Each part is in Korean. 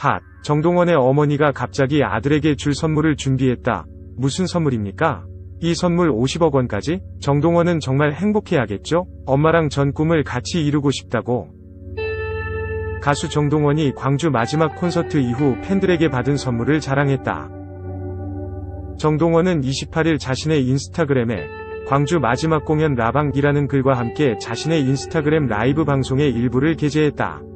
핫, 정동원의 어머니가 갑자기 아들에게 줄 선물을 준비했다. 무슨 선물입니까? 이 선물 50억 원까지? 정동원은 정말 행복해야겠죠? 엄마랑 전 꿈을 같이 이루고 싶다고. 가수 정동원이 광주 마지막 콘서트 이후 팬들에게 받은 선물을 자랑했다. 정동원은 28일 자신의 인스타그램에 광주 마지막 공연 라방이라는 글과 함께 자신의 인스타그램 라이브 방송의 일부를 게재했다.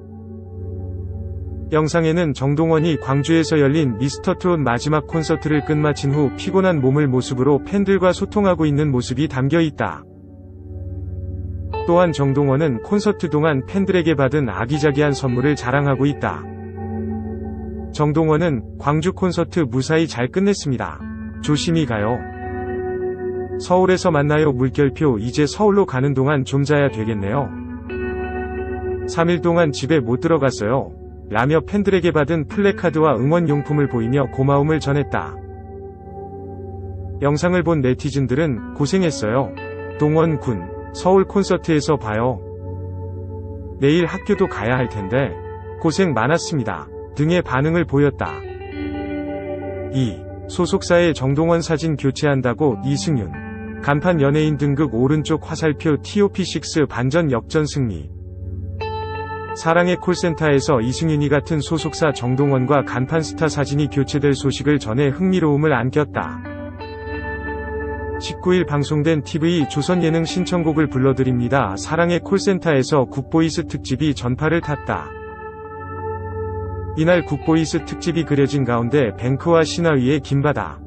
영상에는 정동원이 광주에서 열린 미스터 트롯 마지막 콘서트를 끝마친 후 피곤한 몸을 모습으로 팬들과 소통하고 있는 모습이 담겨 있다. 또한 정동원은 콘서트 동안 팬들에게 받은 아기자기한 선물을 자랑하고 있다. 정동원은 광주 콘서트 무사히 잘 끝냈습니다. 조심히 가요. 서울에서 만나요 물결표 이제 서울로 가는 동안 좀 자야 되겠네요. 3일 동안 집에 못 들어갔어요. 라며 팬들에게 받은 플래카드와 응원용품을 보이며 고마움을 전했다. 영상을 본 네티즌들은 고생했어요. 동원 군, 서울 콘서트에서 봐요. 내일 학교도 가야 할 텐데, 고생 많았습니다. 등의 반응을 보였다. 2. 소속사의 정동원 사진 교체한다고 이승윤. 간판 연예인 등극 오른쪽 화살표 TOP6 반전 역전 승리. 사랑의 콜센터에서 이승윤이 같은 소속사 정동원과 간판 스타 사진이 교체될 소식을 전해 흥미로움을 안겼다. 19일 방송된 TV 조선 예능 신청곡을 불러드립니다. 사랑의 콜센터에서 굿보이스 특집이 전파를 탔다. 이날 굿보이스 특집이 그려진 가운데 뱅크와 신하위의 김바다,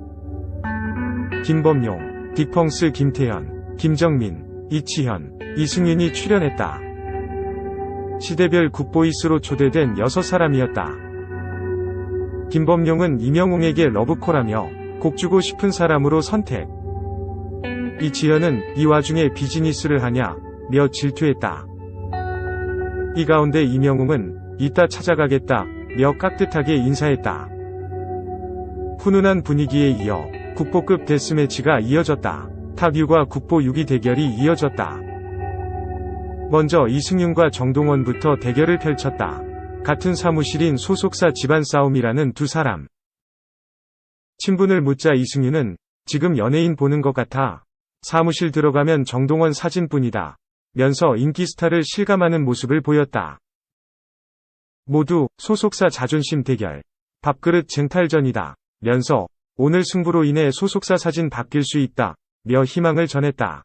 김범용, 딕펑스 김태현, 김정민, 이치현, 이승윤이 출연했다. 시대별 굿보이스로 초대된 6사람이었다. 김범용은 이명웅에게 러브콜하며 곡 주고 싶은 사람으로 선택. 이지현은 이 와중에 비즈니스를 하냐, 며 질투했다. 이 가운데 이명웅은 이따 찾아가겠다, 며 깍듯하게 인사했다. 훈훈한 분위기에 이어 국보급 데스매치가 이어졌다. 탑 6과 국보 6위 대결이 이어졌다. 먼저 이승윤과 정동원부터 대결을 펼쳤다. 같은 사무실인 소속사 집안 싸움이라는 두 사람. 친분을 묻자 이승윤은 지금 연예인 보는 것 같아. 사무실 들어가면 정동원 사진뿐이다. 면서 인기 스타를 실감하는 모습을 보였다. 모두 소속사 자존심 대결. 밥그릇 쟁탈전이다. 면서 오늘 승부로 인해 소속사 사진 바뀔 수 있다. 며 희망을 전했다.